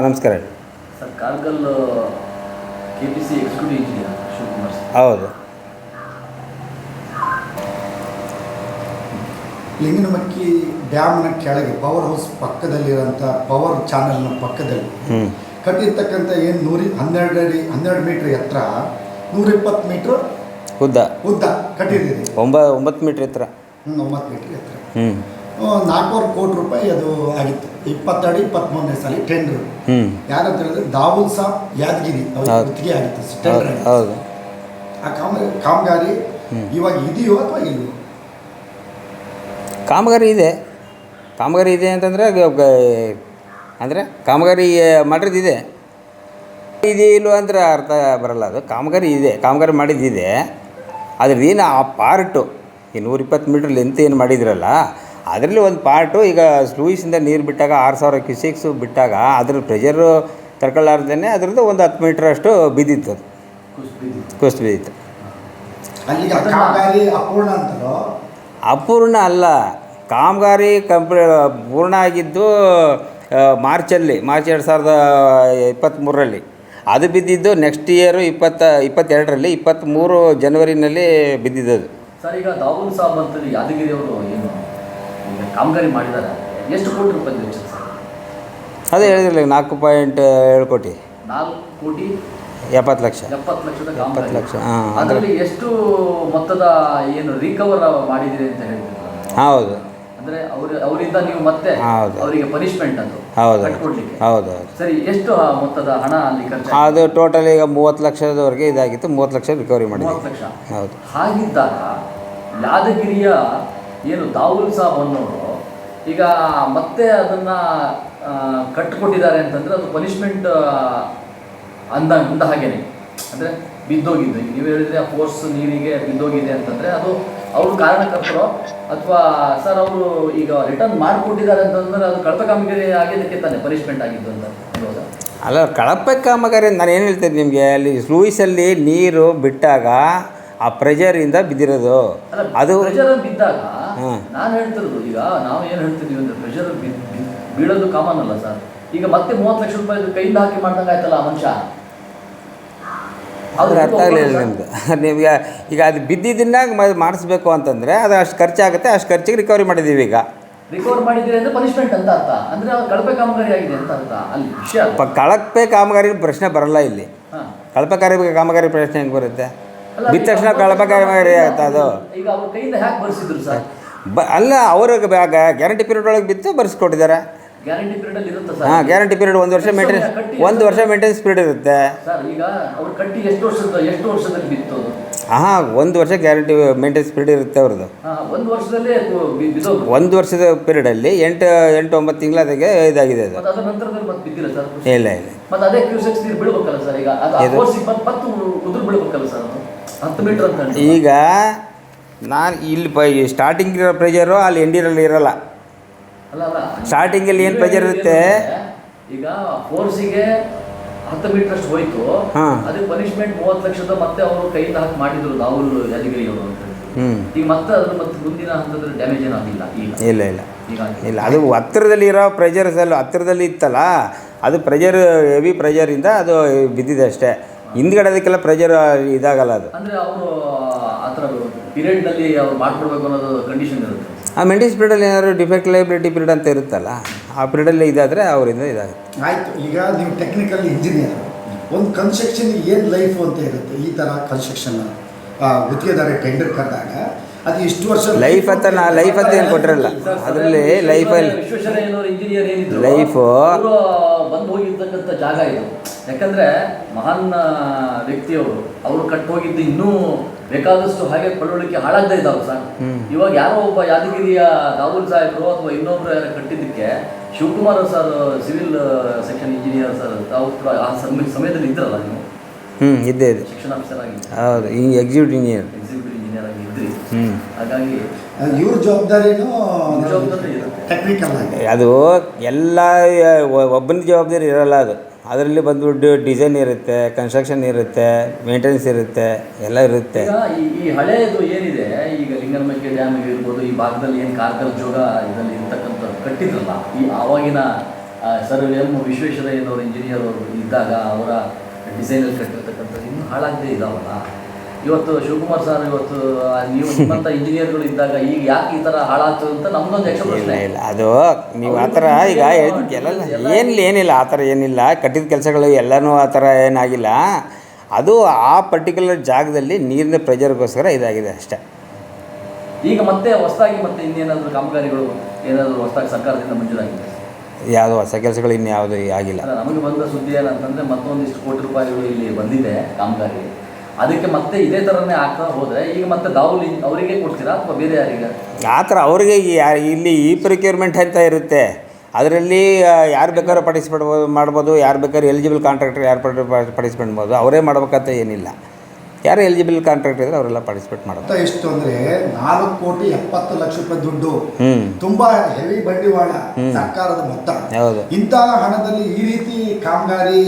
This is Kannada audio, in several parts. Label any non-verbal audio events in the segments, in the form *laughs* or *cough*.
ಹಾಂ ನಮಸ್ಕಾರ ಹೇಳಿ sir Kargal K P C executive engineer Shivakumar sir. ಹೌದು. ಲಿಂಗನಮಕ್ಕಿ ಡ್ಯಾಮ್ನ ಕೆಳಗೆ ಪವರ್ ಹೌಸ್ ಪಕ್ಕದಲ್ಲಿರೋಂಥ ಪವರ್ ಚಾನಲ್ನ ಪಕ್ಕದಲ್ಲಿ ಹ್ಞೂ ಕಟ್ಟಿರ್ತಕ್ಕಂಥ ಏನು ನೂರಿ ಹನ್ನೆರಡು ಅಡಿ ಹನ್ನೆರಡು ಮೀಟ್ರ್ ಎತ್ತರ ನೂರಿಪ್ಪತ್ತು ಮೀಟ್ರ್ ಉದ್ದ. ಉದ್ದ ಕಟ್ಟಿದ್ದೀರಿ. ಒಂಬ ಒಂಬತ್ತು ಮೀಟ್ರ್ ಎತ್ತರ. ಹ್ಞೂ ಒಂಬತ್ತು ಮೀಟ್ರ್ ಎತ್ತರ. ಹ್ಞೂ ನಾಲ್ಕೂವರೆ ಕೋಟಿ ರೂಪಾಯಿ ಅದು ಆಗಿತ್ತು. ಇಪ್ಪತ್ತೆರಡು ಇಪ್ಪತ್ತ್ಮೂರನೇ ಸಾಲಿ ಟೆಂಡರ್ ಯಾರಂತ ಹೇಳಿದ್ರೆ ದಾವೂದ್ ಸಾಬ್ ಯಾದಗಿರಿ ಅವ್ರ. ಗುತ್ತಿಗೆ ಆಗಿತ್ತು ಟೆಂಡರ್ ಆ ಕಾಮ ಕಾಮಗಾರಿ ಇವಾಗ ಇದೆಯೋ ಅಥವಾ ಇಲ್ವೋ? ಕಾಮಗಾರಿ ಇದೆ. ಕಾಮಗಾರಿ ಇದೆ ಅಂತಂದರೆ ಅಂದರೆ ಕಾಮಗಾರಿ ಮಾಡಿರೋದಿದೆ ಇದೆ. ಇಲ್ಲೋ ಅಂದರೆ ಅರ್ಥ ಬರಲ್ಲ ಅದು. ಕಾಮಗಾರಿ ಇದೆ. ಕಾಮಗಾರಿ ಮಾಡಿದ್ದಿದೆ ಅದ್ರದ್ದು ಏನು ಆ ಪಾರ್ಟು ಈ ನೂರಿಪ್ಪತ್ತು ಮೀಟ್ರ್ ಲೆಂತ್ ಏನು ಮಾಡಿದ್ರಲ್ಲ ಅದರಲ್ಲಿ ಒಂದು ಪಾರ್ಟು ಈಗ ಸ್ಲೂಯಿಸಿಂದ ನೀರು ಬಿಟ್ಟಾಗ ಆರು ಸಾವಿರ ಕ್ಯೂಸಿಕ್ಸು ಬಿಟ್ಟಾಗ ಅದ್ರ ಪ್ರೆಷರು ತಡ್ಕೊಳ್ಳಾರ್ದೇ ಅದರದ್ದು ಒಂದು ಹತ್ತು ಮೀಟರ್ ಅಷ್ಟು ಬಿದ್ದಿತ್ತು ಅದು. ಕುಸ್ತು ಬಿದ್ದಿತ್ತು. ಅಪೂರ್ಣ ಅಲ್ಲ. ಕಾಮಗಾರಿ ಕಂಪ್ಲೀ ಪೂರ್ಣ ಆಗಿದ್ದು ಮಾರ್ಚಲ್ಲಿ ಮಾರ್ಚ್ ಎರಡು ಸಾವಿರದ ಇಪ್ಪತ್ತ್ಮೂರರಲ್ಲಿ ಅದು ಬಿದ್ದಿದ್ದು ನೆಕ್ಸ್ಟ್ ಇಯರು ಇಪ್ಪತ್ತ ಇಪ್ಪತ್ತೆರಡರಲ್ಲಿ ಇಪ್ಪತ್ತ್ಮೂರು ಜನವರಿನಲ್ಲಿ ಬಿದ್ದಿದ್ದದು. ಸರ್ ಈಗ ಸಾಬ್ ಅಂತ ಯಾದಗಿರಿ ಅವರು ಕಾಮಗಾರಿ ಮಾಡಿದ್ದಾರೆ ಎಷ್ಟು ಕೋಟಿ ರೂಪಾಯಿ ವೆಚ್ಚ ಸರ್? ಅದೇ ಹೇಳಿದ್ರಲ್ಲ ನಾಲ್ಕು ಪಾಯಿಂಟ್ ಏಳು ಕೋಟಿ. ನಾಲ್ಕು ಕೋಟಿ ಎಪ್ಪತ್ತು ಲಕ್ಷ. ಎಪ್ಪತ್ತು ಲಕ್ಷದ ಎಪ್ಪತ್ತು ಲಕ್ಷ ಹಾಂ ಅದರಲ್ಲಿ ಎಷ್ಟು ಮೊತ್ತದ ಏನು ರಿಕವರ್ ಮಾಡಿದಿರಿ ಅಂತ ಹೇಳಿದ್ರು? ಹೌದು. ಅಂದ್ರೆ ಅವ್ರ ಅವರಿಂದ ನೀವು ಮತ್ತೆ ಹೌದು. ಅವರಿಗೆ ಪನಿಷ್ಮೆಂಟ್ ಅದು ಹೌದು. ಕಟ್ಕೊಡ್ಲಿಕ್ಕೆ. ಹೌದು ಹೌದು. ಸರಿ ಎಷ್ಟು ಆ ಮೊತ್ತದ ಹಣ ಅಲ್ಲಿ ಖರ್ಚು ಅದು ಟೋಟಲ್ ಈಗ ಮೂವತ್ತು ಲಕ್ಷದವರೆಗೆ ಇದಾಗಿತ್ತು ಮೂವತ್ತು ಲಕ್ಷ ರಿಕವರಿ ಮಾಡಿ ಮೂವತ್ತು ಲಕ್ಷ. ಹೌದು. ಹಾಗಿದ್ದಾಗ ಯಾದಗಿರಿಯ ಏನು ದಾವುಲ್ ಸಾಬ್ ಅನ್ನೋರು ಈಗ ಮತ್ತೆ ಅದನ್ನ ಕಟ್ ಕಟ್ಟಿಕೊಟ್ಟಿದ್ದಾರೆ ಅಂತಂದ್ರೆ ಅದು ಪನಿಷ್ಮೆಂಟ್ ಅಂದ ಅಂದ ಹಾಗೇನೆ. ಅಂದ್ರೆ ಬಿದ್ದೋಗಿದ್ದು. ಈಗ ನೀವು ಹೇಳಿದ್ರೆ ಆ ಫೋರ್ಸ್ ನೀರಿಗೆ ಬಿದ್ದೋಗಿದೆ ಅಂತಂದ್ರೆ ಅದು ಅವ್ರ ಕಾರಣಕರ್ತರೋ ಅಥವಾ ಸರ್ ಅವರು ಈಗ ರಿಟರ್ನ್ ಮಾಡಿಕೊಟ್ಟಿದ್ದಾರೆ ಅಂತಂದ್ರೆ ಅದು ಕಳಪೆ ಕಾಮಗಾರಿ ಆಗಿದ್ದಕ್ಕೆ ತಾನೆ ಪನಿಷ್ಮೆಂಟ್ ಆಗಿದ್ದು ಅಂತ ಅಲ್ಲ ಕಳಪೆ ಕಾಮಗಾರಿ ನಾನು ಏನು ಹೇಳ್ತೇನೆ ನಿಮಗೆ? ಅಲ್ಲಿ ಸ್ಲೂಯಿಸಲ್ಲಿ ನೀರು ಬಿಟ್ಟಾಗ ಆ ಪ್ರೆಷರಿಂದ ಬಿದ್ದಿರೋದು. ಅಲ್ಲ ಅದು ಪ್ರೆಷರ್ ಬಿದ್ದಾಗ. ನಾನು ಹೇಳ್ತಿರೋದು ಈಗ ನಾವು ಏನು ಹೇಳ್ತೀವಿ ಅಂದ್ರೆ ಪ್ರೆಷರ್ ಬೀಳೋದು ಕಾಮನ್ ಅಲ್ಲ ಸರ್ ಈಗ ಮತ್ತೆ ಮೂವತ್ತು ಲಕ್ಷ ರೂಪಾಯಿ ಕೈಯಿಂದ ಹಾಕಿ ಮಾಡ್ದಂಗೆ ಆಯ್ತಲ್ಲ ಮನುಷ್ಯ? ಅರ್ಥ ಆಗಲಿಲ್ಲ *laughs* ನಿಮ್ಗೆ ನಿಮಗೆ ಈಗ ಅದು ಬಿದ್ದಿದ್ದನ್ನ ಮ- ಮಾಡಿಸ್ಬೇಕು ಅಂತಂದರೆ ಅದು ಅಷ್ಟು ಖರ್ಚಾಗುತ್ತೆ ಅಷ್ಟು ಖರ್ಚಿಗೆ ರಿಕವರಿ ಮಾಡಿದ್ದೀವಿ ಈಗ. ರಿಕವರ್ ಮಾಡಿದ್ದೀರಿ ಅಂದ್ರೆ ಪನಿಷ್ಮೆಂಟ್ ಅಂತ ಅರ್ಥ. ಅಂದ್ರೆ ಅದು ಕಳಪೆ ಕಾಮಗಾರಿ ಆಗಿದೆ ಅಂತ ಅರ್ಥ. ಅಲ್ಲಿ ವಿಷಯ. ಪ ಕಳಪೆ ಕಾಮಗಾರಿ ಪ್ರಶ್ನೆ ಬರಲ್ಲ ಇಲ್ಲಿ. ಕಳಪೆ ಕಾರಿ ಕಾಮಗಾರಿ ಪ್ರಶ್ನೆ ಹೆಂಗೆ ಬರುತ್ತೆ? ಬಿದ್ದ ತಕ್ಷಣ ಕಳಪೆ ಕಾಮಗಾರಿ ಆಗುತ್ತೆ ಅದು. ಈಗ ಅವ್ರ ಕೈಯಿಂದ ಹ್ಯಾಕ್ ಬರ್ಸಿದ್ರು ಸರ್ ಬ ಅಲ್ಲ ಅವ್ರಿಗೆ ಗ್ಯಾರಂಟಿ ಪೀರಿಯಡ್ ಒಳಗೆ ಬಿತ್ತು ಬರ್ಸ್ಕೊಟ್ಟಿದ್ದಾರೆ. ಗ್ಯಾರಂಟಿ ಪೀರಿಯಡ್ ಹಾಂ ಗ್ಯಾರಂಟಿ ಪೀರಿಯಡ್ ಒಂದು ವರ್ಷ ಮೇಂಟೆನೆನ್ಸ್ ಒಂದು ವರ್ಷ ಮೇಂಟೆನೆನ್ಸ್ ಪೀರಿಯಡ್ ಇರುತ್ತೆ. ಸರ್ ಈಗ ಅವ್ರು ಕಟ್ಟಿ ಎಷ್ಟು ವರ್ಷದ ಎಷ್ಟು ವರ್ಷದಲ್ಲಿ ಬಿತ್ತು ಅದು? ಹಾಂ ಒಂದು ವರ್ಷ ಗ್ಯಾರಂಟಿ ಮೇಂಟೆನೆನ್ಸ್ ಪೀರಿಯಡ್ ಇರುತ್ತೆ ಅವ್ರದ್ದು. ಒಂದು ವರ್ಷದಲ್ಲೇ ವರ್ಷದ ಪೀರಿಯಡಲ್ಲಿ ಎಂಟು ಎಂಟು ಒಂಬತ್ತು ತಿಂಗಳದಾಗೆ ಇದಾಗಿದೆ ಅದು. ಇಲ್ಲ ಇಲ್ಲ. ಮತ್ತೆ ಅದೇ ಕ್ಯೂಸೆಕ್ಸ್ ನೀರು ಬೀಳ್ಬೇಕಲ್ಲ ಸರ್ ಈಗ? ಅದು ಎದು? ಫೋರ್ಸ್ ಇಪ್ಪತ್ತು ಪತ್ತು ಉದುರು ಸರ್ ಅದು? ಹತ್ತು ಮೀಟರ್ ಅಂತ ಈಗ ನಾನು ಇಲ್ಲಿ ಪ ಸ್ಟಾರ್ಟಿಂಗ್ ಇರೋ ಪ್ರೆಜರು ಅಲ್ಲಿ ಎಂಡಿರಲ್ಲಿ ಇರಲ್ಲ ಸ್ಟಾರ್ಟಿಂಗಲ್ಲಿ ಏನು ಪ್ರೆಜರ್ ಇರುತ್ತೆ? ಈಗ ಫೋರ್ಸಿಗೆ ಹತ್ತು ಮೀಟರ್ ಅಷ್ಟು ಹೋಯ್ತು. ಅದಕ್ಕೆ ಪನಿಷ್ಮೆಂಟ್ ಮೂವತ್ತು ಲಕ್ಷದ ಮತ್ತೆ ಅವರು ಕೈಯಿಂದ ಹಾಕಿ ಮಾಡಿದ್ರು ರಾಹುಲ್ ಯಾದಗಿರಿ ಅವರು ಅಂತ ಈಗ ಮತ್ತೆ ಅದ್ರ ಮತ್ತೆ ಮುಂದಿನ ಹಂತದಲ್ಲಿ ಡ್ಯಾಮೇಜ್ ಏನಾಗಿಲ್ಲ ಈಗ. ಇಲ್ಲ ಇಲ್ಲ. ಇಲ್ಲ ಅದು ಹತ್ತಿರದಲ್ಲಿ ಇರೋ ಪ್ರೆಜರ್ಸ್ ಅಲ್ಲ ಹತ್ತಿರದಲ್ಲಿ ಇತ್ತಲ್ಲ ಅದು ಪ್ರೆಜರ್ ಹೆವಿ ಪ್ರೆಜರಿಂದ ಅದು ಬಿದ್ದಿದೆ ಅಷ್ಟೇ. ಹಿಂದ್ಗಡೆ ಅದಕ್ಕೆಲ್ಲ ಪ್ರೆಜರ್ ಇದಾಗಲ್ಲ ಅದು. ಅಂದ್ರೆ ಅವರು ಥರ ಪೀರಿಯಡ್ನಲ್ಲಿ ಅವ್ರು ಮಾಡ್ಕೊಡ್ಬೇಕು ಅನ್ನೋದು ಕಂಡೀಷನ್ ಇರುತ್ತೆ. ಆ ಮೆಂಟೆನ್ಸ್ ಪೀರಿಯಡಲ್ಲಿ ಏನಾದ್ರು ಡಿಫೆಕ್ಟ್ ಲೈಬಿಲಿಟಿ ಪೀರಿಯಡ್ ಅಂತ ಇರುತ್ತಲ್ಲ ಆ ಪೀರಿಯಡಲ್ಲಿ ಇದಾದರೆ ಅವರಿಂದ ಇದಾಗುತ್ತೆ. ಆಯಿತು ಈಗ ನೀವು ಟೆಕ್ನಿಕಲ್ ಇಂಜಿನಿಯರ್ ಒಂದು ಕನ್ಸ್ಟ್ರಕ್ಷನ್ ಏನು ಲೈಫ್ ಅಂತ ಇರುತ್ತೆ? ಈ ಥರ ಕನ್ಸ್ಟ್ರಕ್ಷನ್ ಗುತ್ತಿಗೆದಾರ ಟೆಂಡರ್ ಕರೆದಾಗ ಅದು ಇಷ್ಟು ವರ್ಷ ಲೈಫ್ ಅಂತ ನಾ ಲೈಫ್ ಅಂತ ಏನು ಕೊಟ್ಟಿರಲ್ಲ ಅದರಲ್ಲಿ ಲೈಫ್ ವಿಶ್ವೇಶ್ವರಯ್ಯನವರು ಇಂಜಿನಿಯರ್ ಏನಿದ್ರು. ಅವರು ಬಂದು ಹೋಗಿರ್ತಕ್ಕಂಥ ಜಾಗ ಇದು. ಯಾಕಂದ್ರೆ ಮಹಾನ್ ವ್ಯಕ್ತಿಯವರು ಅವರು ಕಟ್ಟು ಹೋಗಿದ್ದು ಇನ್ನೂ ಬೇಕಾದಷ್ಟು ಹಾಗೆ ಪಳವಳಿಕೆ ಹಾಳಾಗ್ತಾ ಇದ್ದಾವೆ ಸರ್ ಇವಾಗ ಯಾರೋ ಒಬ್ಬ ಯಾದಗಿರಿಯ ರಾಹುಲ್ ಸಾಹೇಬರು ಅಥವಾ ಇನ್ನೊಬ್ರು ಯಾರು ಕಟ್ಟಿದ್ದಕ್ಕೆ Shivakumar sir civil section engineer sir ತಾವು ಕೂಡ ಆ ಸಮಯ ಸಮಯದಲ್ಲಿ ಇದ್ರಲ್ಲ ನೀವು? ಹ್ಞೂ ಇದ್ದೇ ಇದೆ. ಶಿಕ್ಷಣ ಆಫೀಸರ್ ಆಗಿ ಹೌದು ಈ ಎಕ್ಸಿಕ್ಯೂಟಿವ್ ಇಂಜಿನಿಯರ್ ಇದ್ರಿ ಹ್ಞೂ ಹಾಗಾಗಿ ಇವ್ರ ಜವಾಬ್ದಾರಿನೂ ಜವಾಬ್ದಾರಿ ಇರುತ್ತೆ. ಟೆಕ್ನಿಕಲ್ ಅದು ಎಲ್ಲ ಒಬ್ಬನ ಜವಾಬ್ದಾರಿ ಇರಲ್ಲ ಅದು. ಅದರಲ್ಲಿ ಬಂದ್ಬಿಟ್ಟು ಡಿಸೈನ್ ಇರುತ್ತೆ ಕನ್ಸ್ಟ್ರಕ್ಷನ್ ಇರುತ್ತೆ ಮೇಂಟೆನೆನ್ಸ್ ಇರುತ್ತೆ ಎಲ್ಲ ಇರುತ್ತೆ. ಈಗ ಈ ಈ ಹಳೆಯದು ಏನಿದೆ ಈಗ ಲಿಂಗನಮಕ್ಕೆ ಡ್ಯಾಮ್ ಇರ್ಬೋದು ಈ ಭಾಗದಲ್ಲಿ ಏನು ಕಾರ್ಕಲ್ ಜೋಗ ಇದರಲ್ಲಿ ಇರ್ತಕ್ಕಂಥ ಕಟ್ಟಿದ್ರಲ್ಲ ಈ ಆವಾಗಿನ ಸರ್ ಎಂ ವಿಶ್ವೇಶ್ವರಯ್ಯನವರು ಇಂಜಿನಿಯರ್ ಅವರು ಇದ್ದಾಗ ಅವರ ಡಿಸೈನಲ್ಲಿ ಕಟ್ಟಿರ್ತಕ್ಕಂಥದ್ದು ಇನ್ನೂ ಹಾಳಾಗದೇ ಇದಾವಲ್ಲ? ಇವತ್ತು ಶಿವಕುಮಾರ್ ಸರ್ ಇವತ್ತು ನೀವು ನಿಮ್ಮಂಥ ಇಂಜಿನಿಯರ್ಗಳು ಇದ್ದಾಗ ಈಗ ಯಾಕೆ ಈ ಥರ ಹಾಳಾಗ್ತದೆ ಅಂತ ನಮ್ದೊಂದು ಯಕ್ಷ ಇಲ್ಲ ಇಲ್ಲ ಅದು ನೀವು ಆ ಥರ ಈಗ ಹೇಳ್ತಿದ್ದೆಲ್ಲ ಏನಿಲ್ಲ ಏನಿಲ್ಲ ಆ ಥರ ಏನಿಲ್ಲ. ಕಟ್ಟಿದ ಕೆಲಸಗಳು ಎಲ್ಲನೂ ಆ ಥರ ಏನಾಗಿಲ್ಲ. ಅದು ಆ ಪರ್ಟಿಕ್ಯುಲರ್ ಜಾಗದಲ್ಲಿ ನೀರಿನ ಪ್ರೆಜರ್ಗೋಸ್ಕರ ಇದಾಗಿದೆ ಅಷ್ಟೇ. ಈಗ ಮತ್ತೆ ಹೊಸದಾಗಿ ಮತ್ತೆ ಇನ್ನೇನಾದರೂ ಕಾಮಗಾರಿಗಳು ಏನಾದರೂ ಹೊಸದಾಗಿ ಸರ್ಕಾರದಿಂದ ಮಂಜೂರಾಗಿದೆ? ಯಾವುದು ಹೊಸ ಕೆಲಸಗಳು ಇನ್ಯಾವುದು ಆಗಿಲ್ಲ. ನಮಗೆ ಬಂದ ಸುದ್ದಿ ಏನಂತಂದ್ರೆ ಮತ್ತೊಂದಿಷ್ಟು ಕೋಟಿ ರೂಪಾಯಿಗಳು ಇಲ್ಲಿ ಬಂದಿದೆ ಕಾಮಗಾರಿ ಅದಕ್ಕೆ ಮತ್ತೆ ಇದೇ ಥರನೇ ಆಗ್ತಾ ಹೋದ್ರೆ ಈಗ ಮತ್ತೆ ದಾವುಲ್ ಅವರಿಗೆ ಕೊಡ್ತೀರಾ ಅಥವಾ ಬೇರೆ ಯಾರಿಗೆ? ಆ ಥರ ಅವರಿಗೆ ಇಲ್ಲಿ ಈ ಪ್ರೊಕ್ಯೂರ್ಮೆಂಟ್ ಅಂತ ಇರುತ್ತೆ. ಅದರಲ್ಲಿ ಯಾರು ಬೇಕಾದ್ರೂ ಪಾರ್ಟಿಸಿಪೇಟ್ ಮಾಡ್ಬೋದು ಯಾರು ಬೇಕಾದ್ರೂ ಎಲಿಜಿಬಲ್ ಕಾಂಟ್ರಾಕ್ಟರ್ ಯಾರು ಪಾರ್ಟಿಸಿಪೇಟ್ ಮಾಡ್ಬೋದು ಅವರೇ ಮಾಡ್ಬೇಕಂತ ಏನಿಲ್ಲ. ಯಾರು ಎಲಿಜಿಬಲ್ ಕಾಂಟ್ರಾಕ್ಟರ್ ಇದ್ರೆ ಅವರೆಲ್ಲ ಪಾರ್ಟಿಸಿಪೇಟ್ ಮಾಡೋದು ಎಷ್ಟು ಅಂದರೆ ನಾಲ್ಕು ಕೋಟಿ ಎಪ್ಪತ್ತು ಲಕ್ಷ ರೂಪಾಯಿ ದುಡ್ಡು. ಹ್ಞೂ ತುಂಬಾ ಹೆವಿ ಬಂಡಿವಾಳ. ಸರ್ಕಾರದ ಮೊತ್ತ. ಹೌದು. ಇಂತಹ ಹಣದಲ್ಲಿ ಈ ರೀತಿ ಕಾಮಗಾರಿ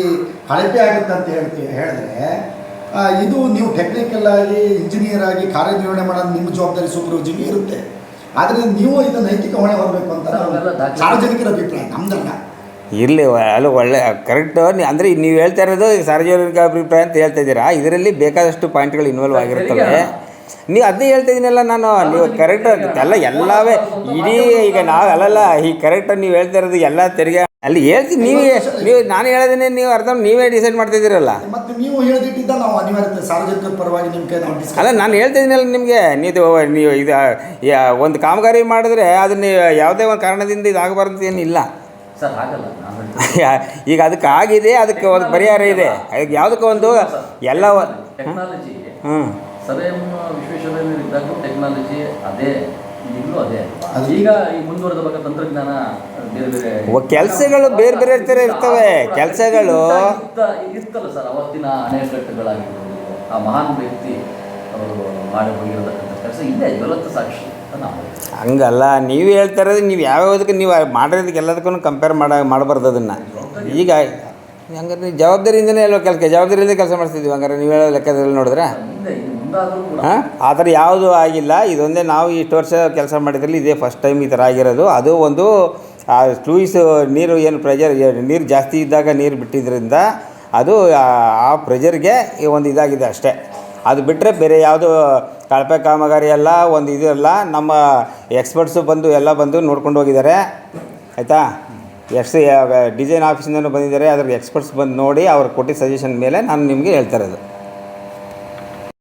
ಕಳಪೆ ಆಗುತ್ತೆ ಅಂತ ಹೇಳ್ತೀವಿ ಹೇಳಿದ್ರೆ ಇದು ನೀವು ಟೆಕ್ನಿಕಲ್ ಆಗಿ ಇಂಜಿನಿಯರ್ ಆಗಿ ಕಾರ್ಯನಿರ್ವಹಣೆ ಮಾಡೋದು ನಿಮ್ಮ ಜವಾಬ್ದಾರಿ ಸೂಪರ್ವೈಸಿಂಗ್ ಇರುತ್ತೆ. ಆದರೆ ನೀವು ಇದು ನೈತಿಕ ಹೊಣೆ ಹೊರಬೇಕು ಅಂತ ನಾವು ನಾವೆಲ್ಲ ದಾಖಲೆ- ಸಾರ್ವಜನಿಕರ ಅಭಿಪ್ರಾಯ ನಮ್ದಲ್ಲ. ಇರಲಿ ಅಲ್ಲ ಒಳ್ಳೆ ಕರೆಕ್ಟ್ ಅಂದರೆ ನೀವು ಹೇಳ್ತಾ ಇರೋದು ಸಾರ್ವಜನಿಕ ಅಭಿಪ್ರಾಯ ಅಂತ ಹೇಳ್ತಾ ಇದ್ದೀರಾ? ಇದರಲ್ಲಿ ಬೇಕಾದಷ್ಟು ಪಾಯಿಂಟ್ಗಳು ಇನ್ವಾಲ್ವ್ ಆಗಿರ್ತವೆ. ನೀವು ಅದೇ ಹೇಳ್ತಾ ಇದ್ದೀನಲ್ಲ ನಾನು ನೀವು ಕರೆಕ್ಟ್ ಅಲ್ಲ ಎಲ್ಲವೇ ಇಡೀ ಈಗ ನಾವು ಅಲ್ಲಲ್ಲ ಈ ಕರೆಕ್ಟ್ ನೀವು ಹೇಳ್ತಾ ಇರೋದು ಎಲ್ಲ ತೆರಿಗೆ ಅಲ್ಲಿ ಹೇಳ್ತೀನಿ ನೀವೇ ನೀವು ನಾನು ಹೇಳೋದನ್ನೇ ನೀವು ಅರ್ಥ ನೀವೇ ಡಿಸೈಡ್ ಮಾಡ್ತಿದ್ದೀರಲ್ಲ. ಮತ್ತೆ ನೀವು ಹೇಳ್ದಿಟ್ಟಿದ್ದ ನಾವು ಅನಿವಾರ್ಯತೆ ಸಾರ್ವಜನಿಕರ ಪರವಾಗಿ ನಿಮ್ಮ ಕೈ ನಾವು ಅಲ್ಲ ನಾನು ಹೇಳ್ತಿದ್ದೀನಲ್ಲ ನಿಮಗೆ. ನೀವು ನೀವು ಇದು ಒಂದು ಕಾಮಗಾರಿ ಮಾಡಿದ್ರೆ ಅದನ್ನ ಯಾವುದೇ ಒಂದು ಕಾರಣದಿಂದ ಇದಾಗಬಾರ್ದು ಏನು ಏನಿಲ್ಲ. ಸರ್ ಆಗಲ್ಲ ಈಗ ಅದಕ್ಕೆ ಆಗಿದೆ ಅದಕ್ಕೆ ಒಂದು ಪರಿಹಾರ ಇದೆ. ಅದಕ್ಕೆ ಯಾವುದಕ್ಕೆ ಒಂದು ಎಲ್ಲ ಟೆಕ್ನಾಲಜಿ ಹ್ಞೂ ಸರ್ ಎಂ ವಿಶ್ವೇಶ್ವರಯ್ಯನವರು ಟೆಕ್ನಾಲಜಿ ಅದು- ಈಗ ಮುಂದುವರೆದ ತಂತ್ರಜ್ಞಾನ ಬೇರೆ ಬೇರೆ ಕೆಲಸಗಳು ಬೇರೆ ಬೇರೆ ಥರ ಇರ್ತವೆ. ಕೆಲಸಗಳು. ಇರ್ತಲ್ಲ ಸರ್ ಅವತ್ತಿನ ಅಣೆಕಟ್ಟುಗಳಾಗಿರ್ಬೋದು ಆ ಮಹಾನ್ ವ್ಯಕ್ತಿ ಅವರು ಮಾಡಿ ಹೋಗಿರತಕ್ಕಂಥ ಕೆಲಸ ಇದೆ ಜ್ವಲಂತ ಸಾಕ್ಷಿ. ಹಂಗಲ್ಲ ನೀವು ಹೇಳ್ತಾ ಇರೋದು ನೀವು ಯಾವ್ಯಾವುದಕ್ಕೆ ನೀವು ಮಾಡಿರೋದಕ್ಕೆ ಎಲ್ಲದಕ್ಕೂ ಕಂಪೇರ್ ಮಾಡ ಮಾಡಬಾರ್ದು ಅದನ್ನು. ಈಗ ಹಂಗಾರೆ ಜವಾಬ್ದಾರಿಯಿಂದನೇ ಅಲ್ವ ಕೆಲಸ ಜವಾಬ್ದಾರಿಯಿಂದ ಕೆಲಸ ಮಾಡ್ತಿದ್ವಿ ಹಂಗಾರೆ ನೀವು ಹೇಳೋ ಲೆಕ್ಕದಲ್ಲಿ ನೋಡಿದ್ರೆ? ಆ ಥರ ಯಾವುದೂ ಆಗಿಲ್ಲ. ಇದೊಂದೇ ನಾವು ಇಷ್ಟು ವರ್ಷ ಕೆಲಸ ಮಾಡಿದ್ರಲ್ಲಿ ಇದೇ ಫಸ್ಟ್ ಟೈಮ್ ಈ ಥರ ಆಗಿರೋದು. ಅದು ಒಂದು, ಆ ಸ್ಲೂಯಿಸ್ ನೀರು ಏನು ಪ್ರೆಜರ್ ನೀರು ಜಾಸ್ತಿ ಇದ್ದಾಗ ನೀರು ಬಿಟ್ಟಿದ್ದರಿಂದ ಅದು, ಆ- ಪ್ರೆಜರ್ಗೆ ಒಂದು ಇದಾಗಿದೆ ಅಷ್ಟೇ. ಅದು ಬಿಟ್ಟರೆ ಬೇರೆ ಯಾವುದು ಕಳಪೆ ಕಾಮಗಾರಿ ಎಲ್ಲ ಒಂದು ಇದು ಎಲ್ಲ ನಮ್ಮ ಎಕ್ಸ್ಪರ್ಟ್ಸು ಬಂದು ಎಲ್ಲ ಬಂದು ನೋಡ್ಕೊಂಡು ಹೋಗಿದ್ದಾರೆ. ಆಯಿತಾ? ಎಷ್ಟು ಡಿಸೈನ್ ಆಫೀಸಿಂದನೂ ಬಂದಿದ್ದಾರೆ. ಅದ್ರ ಎಕ್ಸ್ಪರ್ಟ್ಸ್ ಬಂದು ನೋಡಿ ಅವ್ರು ಕೊಟ್ಟಿದ್ದ ಸಜೆಷನ್ ಮೇಲೆ ನಾನು ನಿಮಗೆ ಹೇಳ್ತಾ ಇರೋದು.